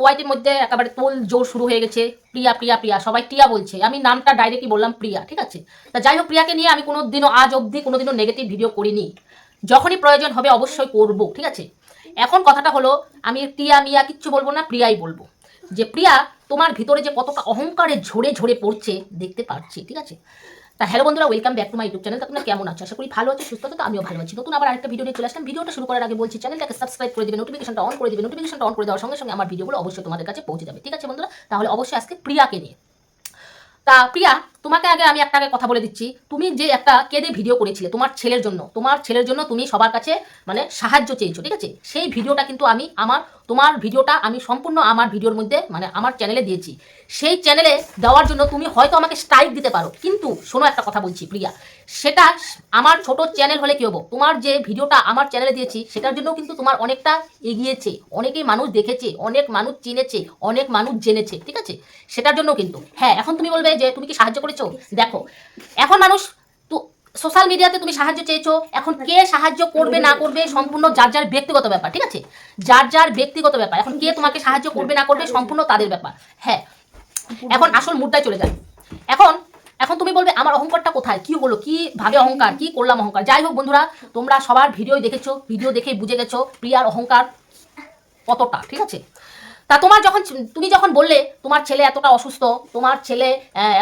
ওয়াইটির মধ্যে একেবারে তোল, জোর শুরু হয়ে গেছে। প্রিয়া প্রিয়া প্রিয়া, সবাই টিয়া বলছে। আমি নামটা ডাইরেক্টলি বললাম প্রিয়া, ঠিক আছে? তা যাই হোক, প্রিয়াকে নিয়ে আমি কোনো দিনও আজ অবধি কোনো দিনও নেগেটিভ ভিডিও করিনি। যখনই প্রয়োজন হবে অবশ্যই করব, ঠিক আছে? এখন কথাটা হলো, আমি টিয়া, মিয়া কিচ্ছু বলব না, প্রিয়াই বলব। যে প্রিয়া, তোমার ভিতরে যে কতটা অহংকারে ঝরে ঝরে পড়ছে, দেখতে পাচ্ছি, ঠিক আছে? তা হ্যালো বন্ধুরা welcome back to my YouTube channel তোমরা কেমন আছো? আশা করি ভালো আছো, সুস্থ তো আমিও ভালো আছি। নতুন আবার একটা ভিডিও নিয়ে চলে আসলাম। ভিডিওটা শুরু করার আগে বলছি চ্যানেলটাকে সাবস্ক্রাইব করে দিবে নোটিফিকেশনটা অন করে দিবে। নোটিফিকেশনটা অন করে দেওয়ার সঙ্গে সঙ্গে আমার ভিডিওগুলো অবশ্যই তোমাদের কাছে পৌঁছে যাবে। ঠিক আছে বন্ধুরা? তাহলে অবশ্যই আজকে প্রিয়াকে নিয়ে। তা প্রিয়া, তোমাকে আগে আমি একটা কথা বলে দিচ্ছি। তুমি যে একটা কেঁদে ভিডিও করেছিলে তোমার ছেলের জন্য, তোমার ছেলের জন্য তুমি সবার কাছে মানে সাহায্য চেয়েছো, ঠিক আছে? সেই ভিডিওটা কিন্তু আমি আমার, তোমার ভিডিওটা আমি সম্পূর্ণ আমার ভিডিওর মধ্যে মানে আমার চ্যানেলে দিয়েছি। সেই চ্যানেলে দেওয়ার জন্য তুমি হয়তো আমাকে স্ট্রাইক দিতে পারো। কিন্তু শোনো একটা কথা বলছি, প্রিয়া। সেটা আমার ছোট চ্যানেল হলে কি হব? তোমার যে ভিডিওটা আমার চ্যানেলে দিয়েছি, সেটার জন্য কিন্তু তোমার অনেকটা এগিয়েছে। অনেকেই মানুষ দেখেছে, অনেক মানুষ চিনেছে, অনেক মানুষ জেনেছে, ঠিক আছে? সেটার জন্য কিন্তু। হ্যাঁ এখন তুমি বলবে যে তুমি কি সাহায্য করেছ? দেখো, এখন মানুষ তো সোশ্যাল মিডিয়াতে তুমি সাহায্য চেয়েছো, এখন কে সাহায্য করবে, না করবে সম্পূর্ণ যার যার ব্যক্তিগত ব্যাপার, ঠিক আছে? যার যার ব্যক্তিগত ব্যাপার, এখন কে তোমাকে সাহায্য করবে, না করবে সম্পূর্ণ তাদের ব্যাপার। হ্যাঁ এখন আসল মুদ্রায় চলে যায় এখন এখন তুমি বলবে, আমার অহংকারটা কোথায়? কি হলো? কি ভাবে অহংকার? কি করলাম অহংকার? যাই হোক বন্ধুরা, তোমরা সবার ভিডিও দেখেছ, ভিডিও দেখে বুঝে গেছো প্রিয়ার অহংকার কতটা, ঠিক আছে? তা তোমার যখন, তুমি যখন বললে, তোমার ছেলে এতটা অসুস্থ, তোমার ছেলে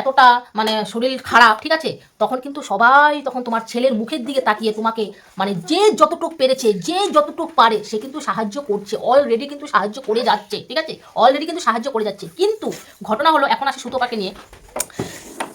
এতটা মানে শরীর খারাপ, ঠিক আছে? তখন কিন্তু সবাই তখন তোমার ছেলের মুখের দিকে তাকিয়ে তোমাকে মানে যে যতটুক পেরেছে, যে যতটুক পারে, সে কিন্তু সাহায্য করছে। অলরেডি কিন্তু সাহায্য করে যাচ্ছে, ঠিক আছে? অলরেডি কিন্তু সাহায্য করে যাচ্ছে। কিন্তু ঘটনা হলো, এখন আসে সুতোপাকে নিয়ে।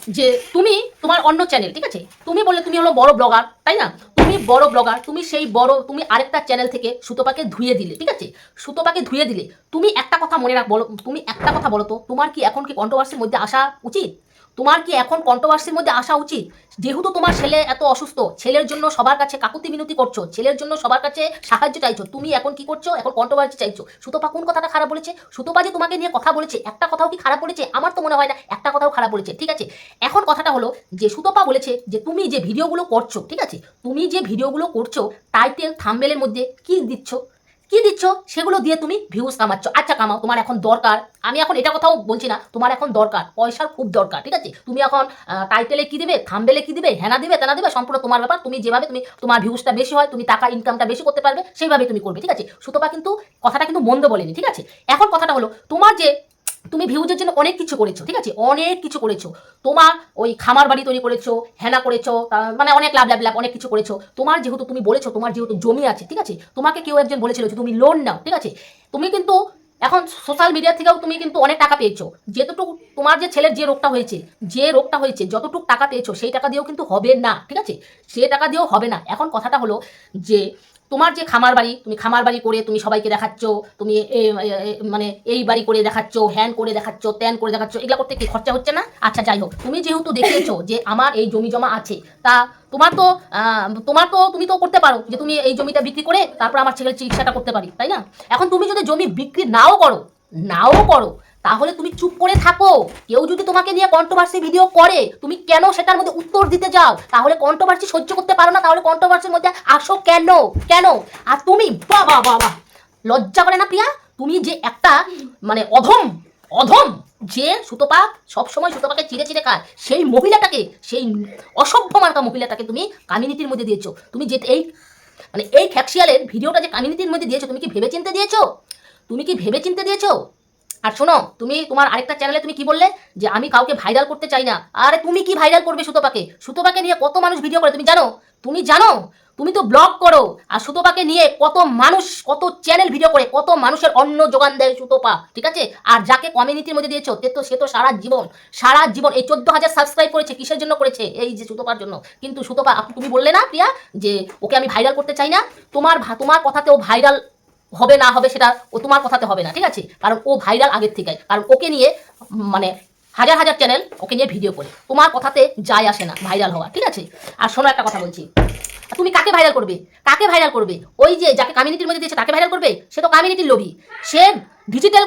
যে তুমি তোমার অন্য চ্যানেল ঠিক আছে? তুমি বললে তুমি হলো বড় ব্লগার তাই না? তুমি বড় ব্লগার তুমি সেই বড়, তুমি আরেকটা চ্যানেল থেকে সুতোপাকে ধুয়ে দিলে, ঠিক আছে? সুতোপাকে ধুয়ে দিলে, তুমি একটা কথা মনে রাখ, বলো, তুমি একটা কথা বলো তো, তোমার কি এখন কি কন্ট্রোভার্সির মধ্যে আসা উচিত? তোমার কি এখন কন্ট্রোভার্সির মধ্যে আসা উচিত? যেহেতু তোমার ছেলে এত অসুস্থ, ছেলের জন্য সবার কাছে কাকুতি মিনতি করছ, ছেলের জন্য সবার কাছে সাহায্য চাইছো, তুমি এখন কি করছ? এখন কন্ট্রোভার্সি চাইছো। সুতোপা কোন কথাটা খারাপ বলেছে? সুতোপা যে তোমাকে নিয়ে কথা বলেছে, একটা কথাও কি খারাপ বলেছে? আমার তো মনে হয় না, একটা কথাও খারাপ বলেছে, ঠিক আছে? এখন কথাটা হলো যে সুতোপা বলেছে যে তুমি যে ভিডিওগুলো করছ, ঠিক আছে? তুমি যে ভিডিওগুলো করছ টাইটেল থাম্বেলের মধ্যে কি দিচ্ছ? কি দিচ্ছ? সেগুলো দিয়ে তুমি ভিউজ কামাচ্ছ। আচ্ছা কামাও। তোমার এখন দরকার। আমি এখন এটা কথাও বলছি না। তোমার এখন দরকার। পয়সার খুব দরকার, ঠিক আছে? তুমি এখন টাইটেলে কি দিবে? থাম্বেলে কি দিবে? হেনা দিবে? তেনা দিবে? সম্পূর্ণ তোমার ব্যাপার। তুমি যেভাবে তুমি, তোমার ভিউজটা বেশি হয়, তুমি টাকা ইনকামটা বেশি করতে পারবে, সেইভাবে তুমি করবে, ঠিক আছে? সুতপা কিন্তু, কথাটা কিন্তু মন্দ বলেনি, ঠিক আছে? এখন কথাটা হলো, তোমার যে তুমি ভিউজের জন্য অনেক কিছু করেছ, ঠিক আছে? অনেক কিছু করেছ। তোমার ওই খামার বাড়ি তৈরি করেছ, হেনা করেছ মানে অনেক লাভ লাভ লাভ, অনেক কিছু করেছ। তোমার যেহেতু তুমি বলেছ, তোমার যেহেতু জমি আছে, ঠিক আছে? তোমাকে কেউ একজন বলেছিল যে তুমি লোন নাও, ঠিক আছে? তুমি কিন্তু এখন সোশ্যাল মিডিয়া থেকেও তুমি কিন্তু অনেক টাকা পেয়েছ। যেতটুকু তোমার যে ছেলের যে রোগটা হয়েছে, যে রোগটা হয়েছে, যতটুকু টাকা পেয়েছ, সেই টাকা দিয়েও কিন্তু হবে না, ঠিক আছে? সে টাকা দিয়েও হবে না। এখন কথাটা হলো যে তোমার যে খামার বাড়ি, তুমি খামার বাড়ি করে তুমি সবাইকে দেখাচ্ছ, তুমি মানে এই বাড়ি করে দেখাচ্ছ, হ্যান করে দেখাচ্ছ, ত্যান করে দেখাচ্ছ, এগুলো করতে কি খরচা হচ্ছে না? আচ্ছা যাই হোক, তুমি যেহেতু দেখিয়েছো যে আমার এই জমি জমা আছে, তা তোমার তো তোমার তো, তুমি তো করতে পারো যে তুমি এই জমিটা বিক্রি করে তারপর আমার ছেলের চিকিৎসাটা করতে পারি, তাই না? এখন তুমি যদি জমি বিক্রি নাও করো নাও করো তাহলে তুমি চুপ করে থাকো। কেউ যদি তোমাকে নিয়ে কন্ট্রোভার্সি ভিডিও করে, তুমি কেন সেটার মধ্যে উত্তর দিতে যাও? তাহলে কন্ট্রোভার্সি সহ্য করতে পারো না, তাহলে কন্ট্রোভার্সির মধ্যে আসো কেন? কেন? আর তুমি বাবা বাবা লজ্জা করে না প্রিয়া? তুমি যে একটা মানে অধম অধম যে সুতপা সবসময় সুতোপাকে চিড়ে চিড়ে খায়, সেই মহিলাটাকে, সেই অসভ্য মার্কা মহিলাটাকে তুমি কমিউনিটির মধ্যে দিয়েছ। তুমি যে এই মানে এই খ্যাক্সিয়ালের ভিডিওটা যে কমিউনিটির মধ্যে দিয়েছ, তুমি কি ভেবে চিনতে দিয়েছ? তুমি কি ভেবে চিনতে দিয়েছ? আর শোনো, তুমি তোমার আরেকটা চ্যানেলে তুমি কি বললে? যে আমি কাউকে ভাইরাল করতে চাই না। আরে তুমি কি ভাইরাল করবে সুতোপাকে? সুতপাকে নিয়ে কত মানুষ ভিডিও করে, তুমি জানো? তুমি জানো? তুমি তো ব্লগ করো। আর সুতোপাকে নিয়ে কত মানুষ, কত চ্যানেল ভিডিও করে, কত মানুষের অন্ন যোগান দেয় সুতোপা, ঠিক আছে? আর যাকে কমিউনিটির মধ্যে দিয়েছ, তে তো, সে তো সারা জীবন সারা জীবন এই চোদ্দ হাজার সাবস্ক্রাইব করেছে, কিসের জন্য করেছে? এই যে সুতোপার জন্য। কিন্তু সুতপা তুমি বললে না, প্রিয়া, যে ওকে আমি ভাইরাল করতে চাই না? তোমার তোমার কথাতে ও ভাইরাল হবে না হবে সেটা ও তোমার কথাতে হবে না, ঠিক আছে? কারণ ও ভাইরাল আগের থেকে কারণ ওকে নিয়ে মানে হাজার হাজার চ্যানেল ওকে নিয়ে ভিডিও করে। তোমার কথাতে যায় আসে না ভাইরাল হওয়া, ঠিক আছে? আর শোনো একটা কথা বলছি। তুমি কাকে ভাইরাল করবে? কাকে ভাইরাল করবে? ওই যে যাকে কমিউনিটির মধ্যে দিয়েছে তাকে ভাইরাল করবে? সে তো কমিউনিটির লোভী। সে ডিজিটাল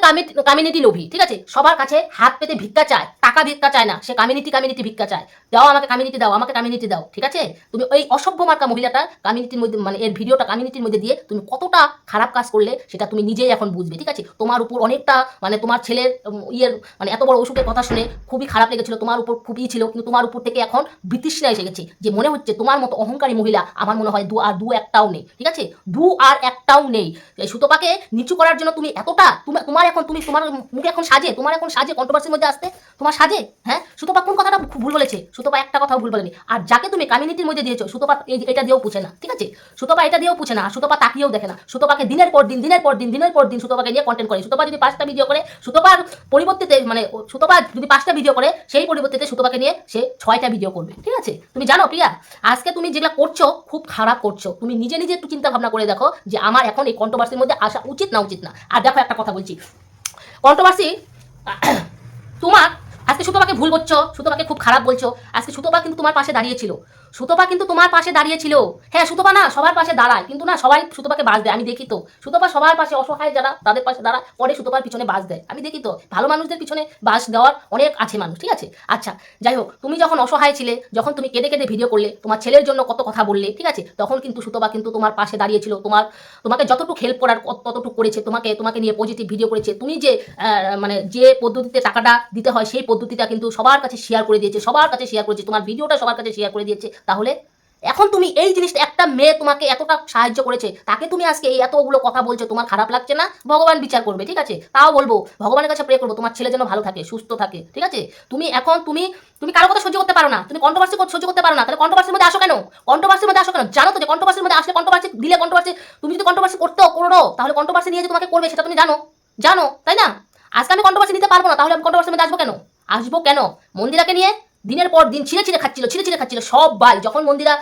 কমিউনিটি লোভী ঠিক আছে? সবার কাছে হাত পেতে ভিক্ষা চায়, টাকা ভিক্ষা চায় না, সে কমিউনিটি কমিউনিটি ভিক্ষা চায়। দাও আমাকে কমিউনিটি দাও, আমাকে কমিউনিটি দাও, ঠিক আছে? তুমি ওই অসভ্য মার্কা মহিলাটা কমিউনিটির মধ্যে মানে এর ভিডিওটা কমিউনিটির মধ্যে দিয়ে তুমি কতটা খারাপ কাজ করলে সেটা তুমি নিজেই এখন বুঝবে, ঠিক আছে? তোমার উপর অনেকটা মানে তোমার ছেলের ইয়ের মানে এত বড় অসুখের কথা শুনে খুবই খারাপ লেগেছিল, তোমার উপর খুবই ছিল, কিন্তু তোমার উপর থেকে এখন বিতৃষ্ণা এসে গেছে, যে মনে হচ্ছে তোমার মতো অহংকারী মহিলা আমার মনে হয় দু আর, দু একটাও নেই, ঠিক আছে? দু আর একটাও নেই। সুতপাকে নিচু করার জন্য তুমি এতটা তোমার এখন তুমি তোমার মুখে এখন সাজে, তোমার এখন সাজে কন্ট্রোভার্সির মধ্যে আসতে। তোমার সাজে হ্যাঁ? সুতপা কোন কথাটা ভুল বলেছে? সুতপা একটা কথাও ভুল বলেনি। আর যাকে তুমি কমিউনিটির মধ্যে দিয়েছ, সুতপা এটা দিয়েও পুছে না, ঠিক আছে? সুতপা এটা দিয়েও পুছে না সুতপা তাকিয়েও দেখে না। সুতপাকে দিনের পর দিন, দিনের পর দিন, দিনের পর দিন সুতপাকে নিয়ে কন্টেন্ট করে। সুতপা যদি পাঁচটা ভিডিও করে, সুতপার পরিবর্তে মানে সুতপা যদি পাঁচটা ভিডিও করে, সেই পরিবর্তে সুতপাকে নিয়ে সে ছয়টা ভিডিও করবে, ঠিক আছে? তুমি জানো প্রিয়া, আজকে তুমি যেগুলো করছ, খুব খারাপ করছ। তুমি নিজে নিজে একটু চিন্তা ভাবনা করে দেখো যে আমার এখন এই কন্ট্রোভার্সির মধ্যে আসা উচিত না উচিত না। আর দেখো একটা কথা বলছি। কন্ট্রোভার্সি, তোমার, আজকে সুতপাকে ভুল বলছো সুতপাকে খুব খারাপ বলছো, আজকে সুতপা কিন্তু তোমার পাশে দাঁড়িয়েছিল সুতপা কিন্তু তোমার পাশে দাঁড়িয়েছিল। হ্যাঁ সুতপা না, সবার পাশে দাঁড়ায়। কিন্তু না, সবাই সুতপাকে বাস দেয়, আমি দেখি তো। সুতপা সবার পাশে অসহায় যারা, তাদের পাশে দাঁড়া পরে সুতপার পিছনে বাস দেয়। আমি দেখি তো, ভালো মানুষদের পিছনে বাস দেওয়ার অনেক আছে মানুষ, ঠিক আছে? আচ্ছা যাই হোক, তুমি যখন অসহায় ছিলে, যখন তুমি কেঁদে কেঁদে ভিডিও করলে, তোমার ছেলের জন্য কত কথা বললে, ঠিক আছে? তখন কিন্তু সুতপা কিন্তু তোমার পাশে দাঁড়িয়েছিল, তোমার, তোমাকে যতটুকু হেল্প করার ততটুকু করেছে, তোমাকে তোমাকে নিয়ে পজিটিভ ভিডিও করেছে। তুমি যে মানে যে পদ্ধতিতে টাকাটা দিতে হয়, সেই পদ্ধতিটা কিন্তু সবার কাছে শেয়ার করে দিয়েছে, সবার কাছে শেয়ার করেছে, তোমার ভিডিওটা সবার কাছে শেয়ার করে দিয়েছে। তাহলে এখন তুমি এই জিনিসটা একটা মেয়ে তোমাকে এতটা সাহায্য করেছে, তাকে তুমি আজকে এই এতগুলো কথা বলছো, তোমার খারাপ লাগছে না? ভগবান বিচার করবে, ঠিক আছে? তাও বলব, ভগবানের কাছে প্রে করব, তোমার ছেলে যেন ভালো থাকে, সুস্থ থাকে, ঠিক আছে? তুমি এখন তুমি তুমি কারও কথা সহ্য করতে পারো না, তুমি কন্ট্রোভার্সি সহ্য করতে পারো না, তাহলে কন্ট্রোভার্সির মধ্যে আসো কেন? কন্ট্রোভার্সির মধ্যে আসো কেন? জানো তো যে কন্ট্রোভার্সির মধ্যে আসলে কন্ট্রোভার্সি দিলে কন্ট্রোভার্সি তুমি যদি কন্ট্রোভার্সি করতেও করো, তাহলে কন্ট্রোভার্সি নিয়ে যে তোমাকে করবে সেটা তুমি জানো জানো, তাই না? আজকে আমি কন্ট্রোভার্সি নিতে পারব না, তাহলে আমি কন্ট্রোভার্সির মধ্যে আসব কেন? আসব কেন? মন্দিরাকে নিয়ে? দিনের পর দিন ছিঁড়ে ছিঁড়ে খাচ্ছিল, ছিঁড়ে ছিঁড়ে খাচ্ছিল সবাই যখন মন্দিরা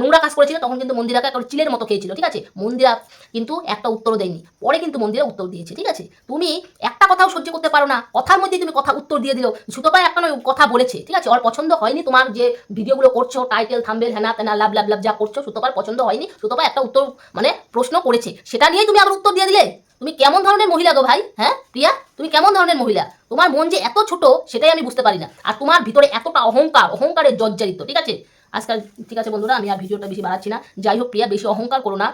নোংরা কাজ করেছিল, তখন কিন্তু মন্দিরাকে একটা চিলের মতো খেয়েছিল, ঠিক আছে? মন্দিরা কিন্তু একটা উত্তর দেয়নি। পরে কিন্তু মন্দিরা উত্তর দিয়েছে, ঠিক আছে? তুমি একটা কথাও সহ্য করতে পারো না। কথার মধ্যেই তুমি কথা উত্তর দিয়ে দিল। সুতপাই একটা নয়, কথা বলেছে, ঠিক আছে? ওর পছন্দ হয়নি তোমার যে ভিডিওগুলো করছ টাইটেল থাম্বেল হ্যানা তেনা, লাভ লাভ লাভ যা করছ, সুতপার পছন্দ হয়নি। সুতপা একটা উত্তর মানে প্রশ্ন করেছে। সেটা নিয়েই তুমি আবার উত্তর দিয়ে দিলে? তুমি কেমন ধরনের মহিলা গো ভাই? হ্যাঁ প্রিয়া, তুমি কেমন ধরনের মহিলা? তোমার মন যে এত ছোট, সেটাই আমি বুঝতে পারি না। আর তোমার ভিতরে এতটা অহংকার, অহংকারের জর্জারিত, ঠিক আছে? আজকাল, ঠিক আছে বন্ধুরা, আমি আর ভিডিওটা বেশি বাড়াচ্ছি না। যাই হোক, প্রিয়া, বেশি অহংকার করো না।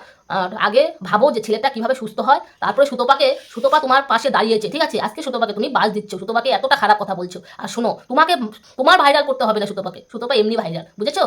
আগে ভাবো যে ছেলেটা কীভাবে সুস্থ হয়, তারপরে সুতোপাকে, সুতোপা তোমার পাশে দাঁড়িয়েছে, ঠিক আছে? আজকে সুতোপাকে তুমি বাস দিচ্ছ, সুতোপাকে এতটা খারাপ কথা বলছো। আর শোনো, তোমাকে, তোমার ভাইরাল করতে হবে না সুতোপাকে। সুতোপা এমনি ভাইরাল বুঝেছ?